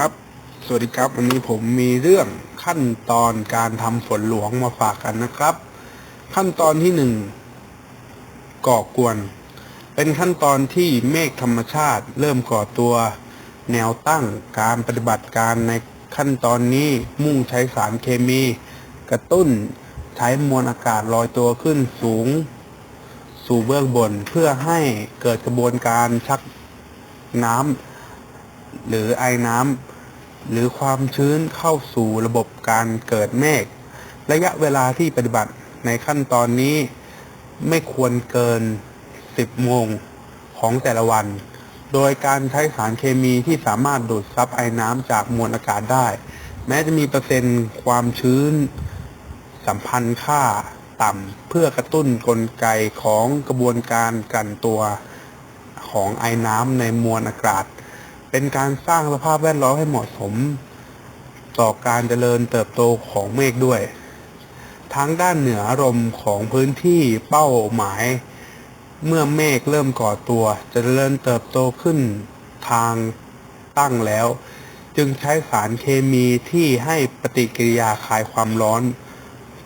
ครับ สวัสดีครับ วันนี้ผมมีเรื่องขั้นตอนการทำฝนหลวงมาฝากกันนะครับ ขั้นตอนที่หนึ่งก่อกวน เป็นขั้นตอนที่เมฆธรรมชาติ เริ่มก่อตัว แนวตั้งการปฏิบัติการในขั้นตอนนี้มุ่งใช้สารเคมี กระตุ้นใช้มวลอากาศลอยตัวขึ้นสูง สู่เบื้องบนเพื่อให้เกิดกระบวนการชักน้ำ หรือไอน้ำหรือความชื้นเข้าสู่ระบบการเกิดเมฆระยะเวลาที่ปฏิบัติในขั้นตอนนี้ไม่ควรเกิน 10 โมงของแต่ละวัน โดยการใช้สารเคมีที่สามารถดูดซับไอน้ำจากมวลอากาศได้ แม้จะมีเปอร์เซ็นต์ความชื้นสัมพันธ์ค่าต่ำเพื่อกระตุ้นกลไกของกระบวนการกันตัวของไอน้ำในมวลอากาศ เป็นการสร้างสภาพแวดล้อมให้เหมาะสม ต่อการเจริญเติบโตของเมฆด้วย ทั้งด้านเหนืออารมของพื้นที่เป้าหมาย เมื่อเมฆเริ่มก่อตัวจะเจริญเติบโตขึ้นทางตั้งแล้ว จึงใช้สารเคมีที่ให้ปฏิกิริยาคลายความร้อน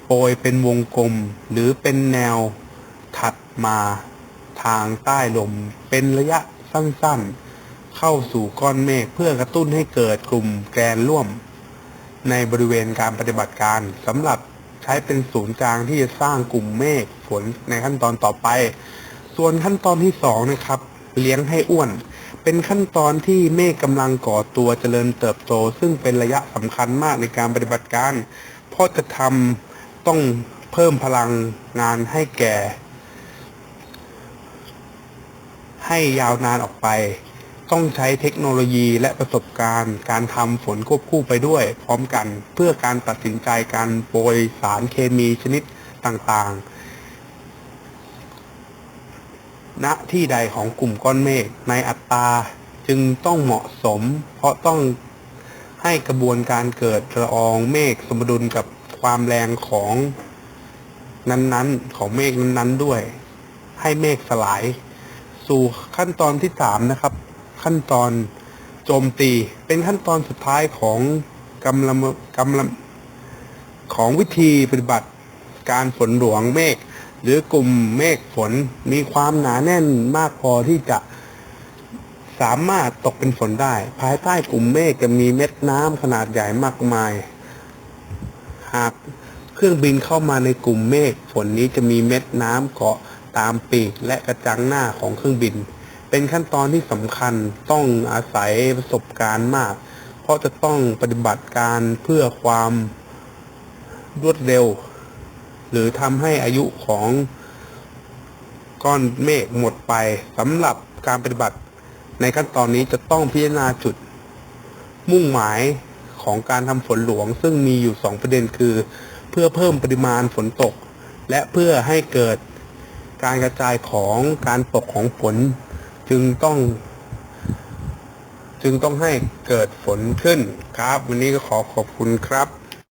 โปรยเป็นวงกลมหรือเป็นแนวถัดมาทางใต้ลมเป็นระยะสั้นๆ เข้าสู่ก้อนเมฆเพื่อกระตุ้นให้เกิดกลุ่มแกนร่วม ในบริเวณการปฏิบัติการสำหรับใช้เป็นศูนย์กลางที่จะสร้างกลุ่มเมฆฝนในขั้นตอนต่อไป ส่วนขั้นตอนที่สองนะครับ เลี้ยงให้อ้วน เป็นขั้นตอนที่เมฆกำลังก่อตัวเจริญเติบโต ซึ่งเป็นระยะสำคัญมากในการปฏิบัติการเพราะจะทำต้องเพิ่มพลังงานให้แก่ ให้ยาวนานออกไป ต้องใช้เทคโนโลยีและประสบการณ์ การทำฝนควบคู่ไปด้วย พร้อมกันเพื่อการตัดสินใจการโปรยสารเคมีชนิดต่างๆ ณที่ใดของกลุ่มก้อนเมฆในอัตราจึงต้องเหมาะสม เพราะต้องให้กระบวนการเกิดละอองเมฆสมดุลกับความแรงของนั้นๆ ของเมฆนั้นๆด้วย ให้เมฆสลาย สู่ขั้นตอนที่สามนะครับ ขั้นตอนโจมตี เป็นขั้นตอนสุดท้ายของกำลังกำลังของวิธีปฏิบัติการฝนหลวงเมฆหรือกลุ่มเมฆฝนมีความหนาแน่นมากพอที่จะสามารถตกเป็นฝนได้ ภายใต้กลุ่มเมฆจะมีเม็ดน้ำขนาดใหญ่มากมาย หากเครื่องบินเข้ามาในกลุ่มเมฆฝนนี้จะมีเม็ดน้ำเกาะตามปีกและกระจังหน้าของเครื่องบิน เป็นขั้นตอนที่สำคัญต้องอาศัยประสบการณ์มาก เพราะจะต้องปฏิบัติการเพื่อความรวดเร็ว หรือทำให้อายุของก้อนเมฆหมดไปสำหรับการปฏิบัติในขั้นตอนนี้จะต้องพิจารณาจุด มุ่งหมายของการทำฝนหลวง ซึ่งมีอยู่สองประเด็นคือ เพื่อเพิ่มปริมาณฝนตก และเพื่อให้เกิดการกระจายของการตกของฝน จึงต้อง จึงต้องให้เกิดฝนขึ้นครับ วันนี้ก็ขอขอบคุณครับ